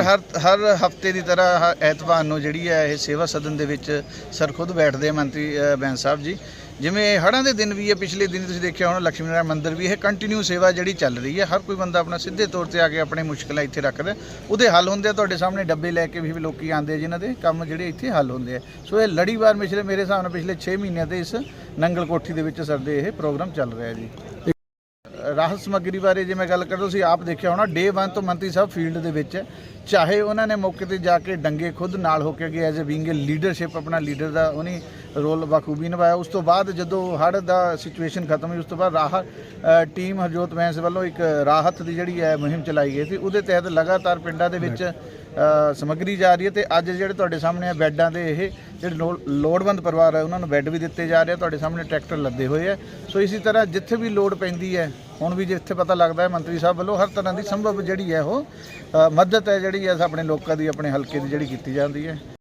ਹਰ ਹਰ ਹਫ਼ਤੇ ਦੀ ਤਰ੍ਹਾਂ ਹ- ਐਤਵਾਰ ਨੂੰ ਜਿਹੜੀ ਹੈ ਇਹ ਸੇਵਾ ਸਦਨ ਦੇ ਵਿੱਚ ਸਰ ਖੁਦ ਬੈਠਦੇ ਆ ਮੰਤਰੀ ਬੈਂਸ ਸਾਹਿਬ ਜੀ। ਜਿਵੇਂ ਹੜ੍ਹਾਂ ਦੇ ਦਿਨ ਵੀ ਹੈ, ਪਿਛਲੇ ਦਿਨ ਤੁਸੀਂ ਦੇਖਿਆ ਹੋਣਾ ਲక్ష్ਮੀ ਨਾਰਾਇਣ ਮੰਦਿਰ ਵੀ ਇਹ ਕੰਟੀਨਿਊ ਸੇਵਾ ਜਿਹੜੀ ਚੱਲ ਰਹੀ ਹੈ। ਹਰ ਕੋਈ ਬੰਦਾ ਆਪਣਾ ਸਿੱਧੇ ਤੌਰ ਤੇ ਆ ਕੇ ਆਪਣੇ ਮੁਸ਼ਕਲਾਂ ਇੱਥੇ ਰੱਖਦਾ ਉਹਦੇ ਹੱਲ ਹੁੰਦੇ ਆ, ਤੁਹਾਡੇ ਸਾਹਮਣੇ ਡੱਬੇ ਲੈ ਕੇ ਵੀ ਲੋਕੀ ਆਉਂਦੇ ਆ ਜਿਨ੍ਹਾਂ ਦੇ ਕੰਮ ਜਿਹੜੇ ਇੱਥੇ ਹੱਲ ਹੁੰਦੇ ਆ। ਸੋ ਇਹ ਲੜੀਵਾਰ ਪਿਛਲੇ, ਮੇਰੇ ਹਿਸਾਬ ਨਾਲ ਪਿਛਲੇ 6 ਮਹੀਨਿਆਂ ਤੇ ਇਸ ਨੰਗਲ ਕੋਠੀ ਦੇ ਵਿੱਚ ਸਾਡੇ ਇਹ ਪ੍ਰੋਗਰਾਮ ਚੱਲ ਰਿਹਾ ਜੀ। ਰਾਹਤ ਸਮੱਗਰੀ ਬਾਰੇ ਜੇ ਮੈਂ ਗੱਲ ਕਰਾਂ, ਤੁਸੀਂ ਆਪ ਦੇਖਿਆ ਹੋਣਾ ਡੇ 1 ਤੋਂ ਮੰਤਰੀ ਸਾਹਿਬ ਫੀਲਡ ਦੇ ਵਿੱਚ ਹੈ। ਚਾਹੇ ਉਹਨਾਂ ਨੇ ਮੌਕੇ ਤੇ ਜਾ ਕੇ ਡੰਗੇ ਖੁਦ ਨਾਲ ਹੋ ਕੇ ਗਏ as a being a leadership ਆਪਣਾ ਲੀਡਰ ਦਾ ਉਹਨੇ ਰੋਲ ਬਖੂਬੀ ਨਿਭਾਇਆ ਉਸ ਤੋਂ ਬਾਅਦ ਜਦੋਂ ਹੜ੍ਹ ਦਾ ਸਿਚੁਏਸ਼ਨ ਖਤਮ ਹੋਈ, ਉਸ ਤੋਂ ਬਾਅਦ ਰਾਹਤ ਟੀਮ ਹਰਜੋਤ ਬੈਂਸ ਵੱਲੋਂ ਇੱਕ ਰਾਹਤ ਦੀ ਜਿਹੜੀ ਹੈ ਮੁਹਿੰਮ ਚਲਾਈ ਗਈ ਸੀ, ਉਹਦੇ ਤਹਿਤ ਲਗਾਤਾਰ ਪਿੰਡਾਂ ਦੇ ਵਿੱਚ ਸਮੱਗਰੀ ਜਾ ਰਹੀ ਹੈ ਤੇ ਅੱਜ ਜਿਹੜੇ ਤੁਹਾਡੇ ਸਾਹਮਣੇ ਆ ਬੈੱਡਾਂ ਦੇ ਇਹ ਜਿਹੜੇ ਲੋ- ਲੋੜਵੰਦ ਪਰਿਵਾਰ ਹੈ, ਉਹਨਾਂ ਨੂੰ ਬੈੱਡ ਵੀ ਦਿੱਤੇ ਜਾ ਰਹੇ ਆ, ਤੁਹਾਡੇ ਸਾਹਮਣੇ ਟਰੈਕਟਰ ਲੱਦੇ ਹੋਏ ਆ। ਸੋ ਇਸੇ ਤਰ੍ਹਾਂ ਜਿੱਥੇ ਵੀ ਲੋੜ ਪੈਂਦੀ ਹੈ, ਹੁਣ ਵੀ ਜਿੱਥੇ ਪਤਾ ਲੱਗਦਾ ਹੈ, ਮੰਤਰੀ ਸਾਹਿਬ ਵੱਲੋਂ ਹਰ ਤਰ੍ਹਾਂ ਦੀ ਸੰਭਵ ਜਿਹੜੀ ਹੈ ਉਹ ਮਦਦ ਹੈ ਜਿਹੜੀ ਹੈ, ਆਪਣੇ ਲੋਕਾਂ ਦੀ, ਆਪਣੇ ਹਲਕੇ ਦੀ ਜਿਹੜੀ ਕੀਤੀ ਜਾਂਦੀ ਹੈ।